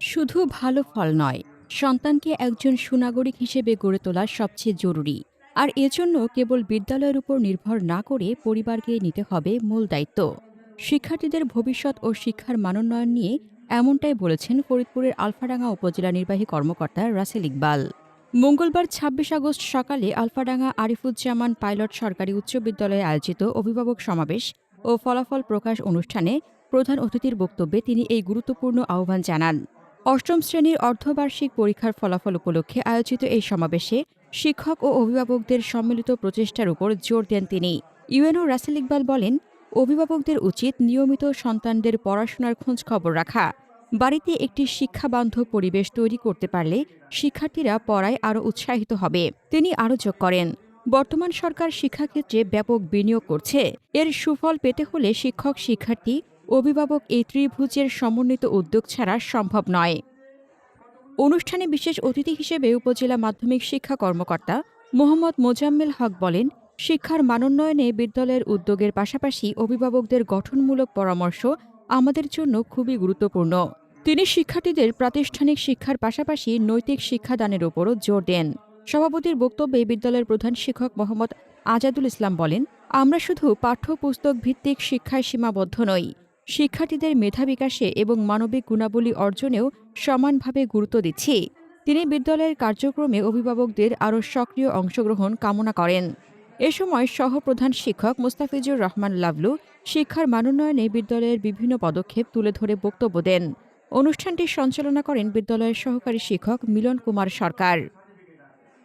শুধু ভালো ফল নয়, সন্তানকে একজন সুনাগরিক হিসেবে গড়ে তোলা সবচেয়ে জরুরি। আর এজন্য কেবল বিদ্যালয়ের উপর নির্ভর না করে পরিবারকে নিতে হবে মূল দায়িত্ব। শিক্ষার্থীদের ভবিষ্যৎ ও শিক্ষার মানোন্নয়ন নিয়ে এমনটাই বলেছেন ফরিদপুরের আলফাডাঙ্গা উপজেলা নির্বাহী কর্মকর্তা রাসেল ইকবাল। মঙ্গলবার ছাব্বিশ আগস্ট সকালে আলফাডাঙ্গা আরিফুজ্জামান পাইলট সরকারি উচ্চ বিদ্যালয়ে আয়োজিত অভিভাবক সমাবেশ ও ফলাফল প্রকাশ অনুষ্ঠানে প্রধান অতিথির বক্তব্যে তিনি এই গুরুত্বপূর্ণ আহ্বান জানান। অষ্টম শ্রেণির অর্ধবার্ষিক পরীক্ষার ফলাফল উপলক্ষে আয়োজিত এই সমাবেশে শিক্ষক ও অভিভাবকদের সম্মিলিত প্রচেষ্টার উপর জোর দেন তিনি। ইউএনও রাসেল ইকবাল বলেন, অভিভাবকদের উচিত নিয়মিত সন্তানদের পড়াশোনার খোঁজ খবর রাখা। বাড়িতে একটি শিক্ষাবান্ধব পরিবেশ তৈরি করতে পারলে শিক্ষার্থীরা পড়ায় আরও উৎসাহিত হবে। তিনি আরও যোগ করেন, বর্তমান সরকার শিক্ষাক্ষেত্রে ব্যাপক বিনিয়োগ করছে। এর সুফল পেতে হলে শিক্ষক শিক্ষার্থী অভিভাবক এই ত্রিভুজের সমন্বিত উদ্যোগ ছাড়া সম্ভব নয়। অনুষ্ঠানে বিশেষ অতিথি হিসেবে উপজেলা মাধ্যমিক শিক্ষা কর্মকর্তা মোহাম্মদ মোজাম্মেল হক বলেন, শিক্ষার মানোন্নয়নে বিদ্যালয়ের উদ্যোগের পাশাপাশি অভিভাবকদের গঠনমূলক পরামর্শ আমাদের জন্য খুবই গুরুত্বপূর্ণ। তিনি শিক্ষার্থীদের প্রাতিষ্ঠানিক শিক্ষার পাশাপাশি নৈতিক শিক্ষাদানের উপরও জোর দেন। সভাপতির বক্তব্যে বিদ্যালয়ের প্রধান শিক্ষক মোহাম্মদ আজাদুল ইসলাম বলেন, আমরা শুধু পাঠ্যপুস্তক ভিত্তিক শিক্ষায় সীমাবদ্ধ নই শিক্ষার্থীদের মেধা বিকাশে এবং মানবিক গুণাবলী অর্জনেও সমানভাবে গুরুত্ব দিচ্ছি। তিনি বিদ্যালয়ের কার্যক্রমে অভিভাবকদের আরও সক্রিয় অংশগ্রহণ কামনা করেন। এ সময় সহপ্রধান শিক্ষক মুস্তাফিজুর রহমান লাভলু শিক্ষার মানোন্নয়নে বিদ্যালয়ের বিভিন্ন পদক্ষেপ তুলে ধরে বক্তব্য দেন। অনুষ্ঠানটি সঞ্চালনা করেন বিদ্যালয়ের সহকারী শিক্ষক মিলন কুমার সরকার।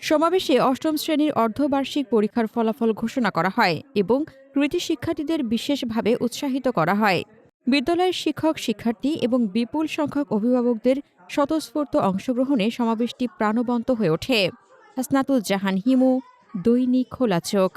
সমাবেশে অষ্টম শ্রেণির অর্ধবার্ষিক পরীক্ষার ফলাফল ঘোষণা করা হয় এবং কৃতি শিক্ষার্থীদের বিশেষভাবে উৎসাহিত করা হয়। বিদ্যালয়ের শিক্ষক, শিক্ষার্থী এবং বিপুল সংখ্যক অভিভাবকদের স্বতঃস্ফূর্ত অংশগ্রহণে সমাবেশটি প্রাণবন্ত হয়ে ওঠে। হাসনাতুল জাহান হিমু, দৈনিক খোলা চোখ।